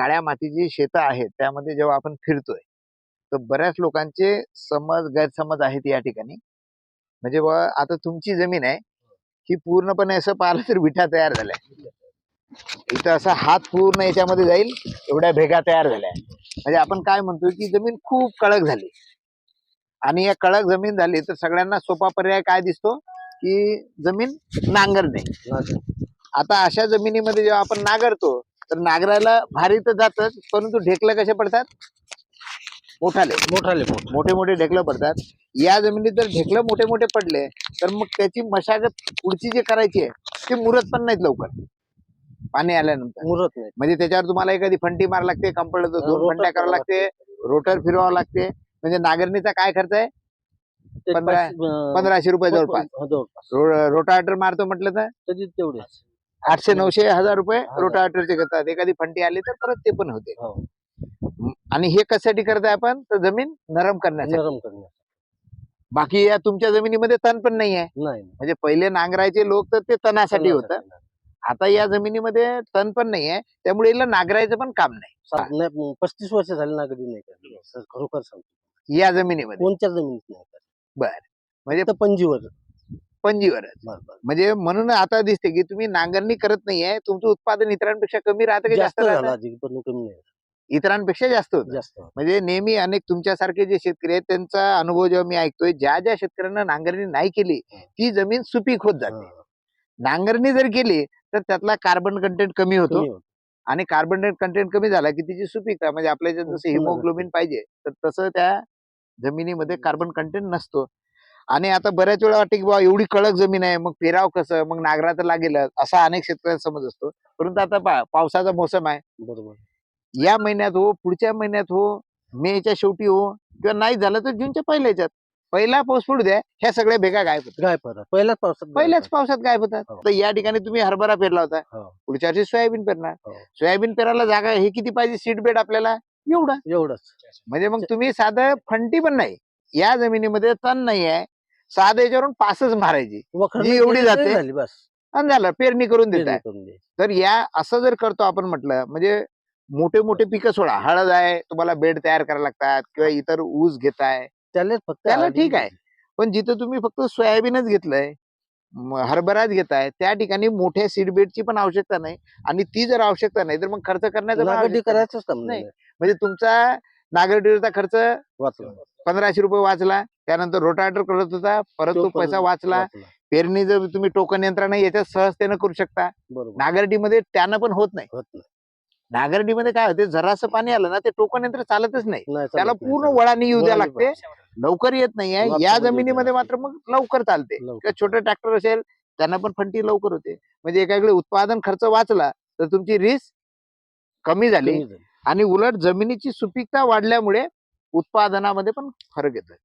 काळ्या मातीची शेतं आहेत त्यामध्ये जेव्हा आपण फिरतोय तर बऱ्याच लोकांचे समज गैरसमज आहेत या ठिकाणी. म्हणजे बुवा आता तुमची जमीन आहे ही पूर्णपणे असं पाहिलं तर विठा तयार झालाय. इथं असा हात पूर्ण याच्यामध्ये जाईल एवढ्या भेगा तयार झाल्या. म्हणजे आपण काय म्हणतोय की जमीन खूप कडक झाली. आणि या कडक जमीन झाली तर सगळ्यांना सोपा पर्याय काय दिसतो की जमीन नांगरणे. आता अशा जमिनीमध्ये जेव्हा आपण नांगरतो तर नांगरायला भारी तर जातच परंतु ढेकलं कसे पडतात? मोठाले. मोठाले मोठे मोठे ढेकलं पडतात. या जमिनीत जर ढेकलं मोठे मोठे पडले तर मग त्याची मशागत पुढची जी करायची आहे ती मुरत पण नाहीत लवकर. पाणी आल्यानंतर. मुरत नाही म्हणजे त्याच्यावर तुम्हाला एखादी फंटी मार लागते कंपडलं तर दोन फंट्या करावं लागते रोटर फिरवावं लागते. म्हणजे नांगरणीचा काय खर्च आहे? पंधरा- पंधराशे रुपये जवळपास. जवळपास रो- रोटावेटर मारतो म्हटलं तर? तरी तेवढेच. आठशे नऊशे हजार रुपये. रोटावेटरचे घेतात एखादी फंटी आली तर परत ते पण होते. हो. आणि हे कशासाठी करताय आपण? तर जमीन नरम करण्यासाठी. नरम करण्यास बाकी या तुमच्या जमिनीमध्ये तण पण नाही आहे. नाही म्हणजे पहिले नांगरायचे लोक तर ते तणासाठी होतं. आता या जमिनीमध्ये तण पण नाही आहे. त्यामुळे याला नांगरायचं पण काम नाही. पस्तीस वर्ष झाली ना कधी नाही करत. सर, खरोखर सांगतो. या जमिनीमध्ये. कोणत्या जमिनीत नाही करत. म्हणजे पंजीवर बर. म्हणजे म्हणून आता दिसते की तुम्ही नांगरणी करत नाहीये तुमचं उत्पादन इतरांपेक्षा कमी राहतं की जास्त राहतं? इतरांपेक्षा जास्त होतं. जास्त म्हणजे नेहमी अनेक तुमच्यासारखे जे शेतकरी आहेत त्यांचा अनुभव जेव्हा मी ऐकतोय ज्या ज्या शेतकऱ्यांना नांगरणी नाही केली ती जमीन सुपीक होत जाते. नांगरणी जर केली तर त्यातला कार्बन कंटेंट कमी होतो. आणि कार्बन कंटेंट कमी झाला की तिची सुपीकता म्हणजे आपल्या जसं हिमोग्लोबिन पाहिजे तर तसं त्या जमिनीमध्ये कार्बन कंटेंट नसतो. आणि आता बऱ्याच वेळा वाटते की बाबा एवढी कडक जमीन आहे मग पेराव कसं? मग नांगरा तर लागेल असा अनेक शेतकऱ्यांचा समज असतो. परंतु आता पहा पावसाचा मोसम आहे. बरोबर. या महिन्यात हो पुढच्या महिन्यात हो मेच्या शेवटी हो किंवा नाही झालं तर जूनच्या पहिल्या याच्यात पहिला पाऊस पडू द्या ह्या सगळ्या भेगा गायब होतात. काय फरक पहिल्याच पावसात गायब पहिल्याच. पावसात गायब होतात. हो. तर या ठिकाणी तुम्ही हरभरा पेरला होता. हो. पुढच्या वर्षी सोयाबीन पेरणार. हो. सोयाबीन पेरायला जागा हे किती पाहिजे? सीड बेड आपल्याला? एवढं. एवढंच. म्हणजे मग तुम्ही साधं फंटी पण नाही. या जमिनीमध्ये तण नाही आहे. साधं याच्यावरून पासच मारायची. एवढी जाते, झाली बस. आणि झालं पेरणी करून देत आहे करून. तर या असं जर करतो आपण म्हटलं म्हणजे मोठे मोठे पिकं सोडा. हळद आहे तुम्हाला बेड तयार करायला लागतात किंवा इतर ऊस घेताय. त्यालाच फक्त त्याला ठीक आहे. पण जिथं तुम्ही फक्त सोयाबीनच घेतलंय म- हरभराच घेताय त्या ठिकाणी मोठ्या सीड बेडची पण आवश्यकता नाही. आणि ती जर आवश्यकता नाही तर मग खर्च करण्याचं पण नागडी आवश्यकता नाही. करायचंच काम नाही. नाही. म्हणजे तुमचा नागरडीवरचा खर्च वाचलं. पंधराशे रुपये वाचला. त्यानंतर रोटावेटर करत होता. परत तो पैसा वाचला. पेरणी जर तुम्ही टोकन यंत्रणा याच्यात सहजतेनं करू शकता. नागरडीमध्ये त्यानं पण होत नाही. नाही. नागरडीमध्ये काय होते? जरासं पाणी आलं ना ते टोकन यंत्र चालतच नाही. नाही त्याला नाही, पूर्ण. वळानी येऊ द्या लागते. लवकर येत नाहीये वापस या मध्ये जमिनीमध्ये. मात्र मग लवकर चालते. किंवा छोटं ट्रॅक्टर असेल त्यांना पण फंटी लवकर होते. म्हणजे एकाकडे उत्पादन खर्च वाचला तर तुमची रिस्क कमी झाली. आणि उलट जमिनीची सुपीकता वाढल्यामुळे उत्पादनामध्ये पण फरक येतोय.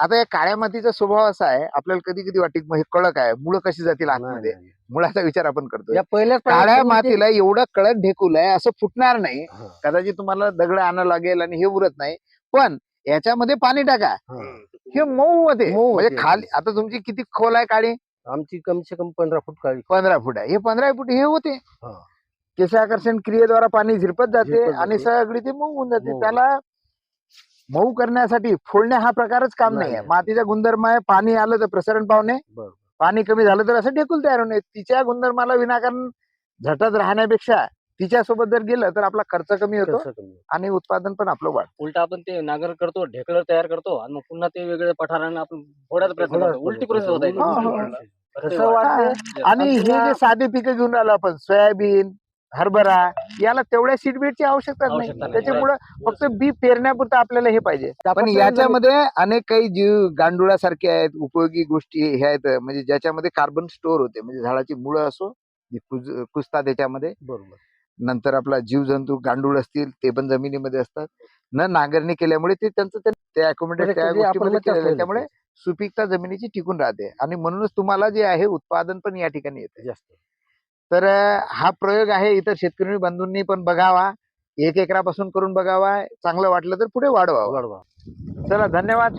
आता या काळ्या मातीचा स्वभाव असा आहे आपल्याला कधी कधी वाटते मग हे कडक आहे मुळं कशी जातील आतमध्ये. मुळाचा विचार आपण करतोय. या पहिल्याच काळ्या मातीला एवढं ढेकूल आहे असं फुटणार नाही. कदाचित तुम्हाला दगड आणावं लागेल आणि हे उरत नाही. पण याच्यामध्ये पाणी टाका. हा. मऊ होते. मऊ म्हणजे. खाली आता तुमची किती खोल आहे काळी? आमची कम से कम पंधरा फूट काळी. पंधरा फूट आहे. हे पंधरा फूट हे होते. केशाकर्षण क्रियेद्वारा पाणी झिरपत जाते झिरपत आणि जाते. सगळी ते मऊ होऊन जाते मऊ. त्याला मऊ करण्यासाठी फोडणे हा प्रकारच काम नाही, आहे नाही. मातीचा गुणधर्म आहे पाणी आलं तर प्रसरण पावणे बरोबर. पाणी कमी झालं तर असं ढेकूल तयार होणे तिच्या गुणधर्माला विनाकारण झटत राहण्यापेक्षा तिच्यासोबत जर गेलं तर आपला खर्च कमी होतो कमी? आणि उत्पादन पण आपलं वाढ उलट आपण ते नागर करतो ढेकळं तयार करतो आणि मग पुन्हा ते वेगळे पठाराने आपण फोडायचा प्रयत्न करतो उलटी प्रोसेस होत आहे हा, हा. ती. कसं वाटतंय? आणि हे जे साधे पिकं घेऊन आलो आपण सोयाबीन हरभरा याला तेवढ्या सीडबेडची आवश्यकता आवश्यकता नाही. त्याच्यामुळे फक्त बी पेरण्यापुरतं आपल्याला हे पाहिजे. पण याच्यामध्ये अनेक काही जीव गांडुळासारखे आहेत उपयोगी गोष्टी हे आहेत म्हणजे ज्याच्यामध्ये कार्बन स्टोअर होते. म्हणजे झाडाची मुळं असो जी कुज- कुजतात त्याच्यामध्ये. बरोबर. नंतर आपला जीवजंतू गांडूळ असतील ते पण जमिनीमध्ये असतात. न नांगरणी केल्यामुळे ते त्यांचं ते- ते अकोमोडेट म्हणजे त्या गोष्टीमध्ये केलेलं आहे. त्यामुळे. सुपीकता जमिनीची टिकून राहते. आणि म्हणूनच तुम्हाला जे आहे उत्पादन पण या ठिकाणी येते. जास्त. तर हा प्रयोग आहे इतर शेतकरी बंधूंनी पण बघावा. एक एकरापासून करून बघावा. चांगलं वाटलं तर पुढे वाढवावं. वाढवा चला धन्यवाद.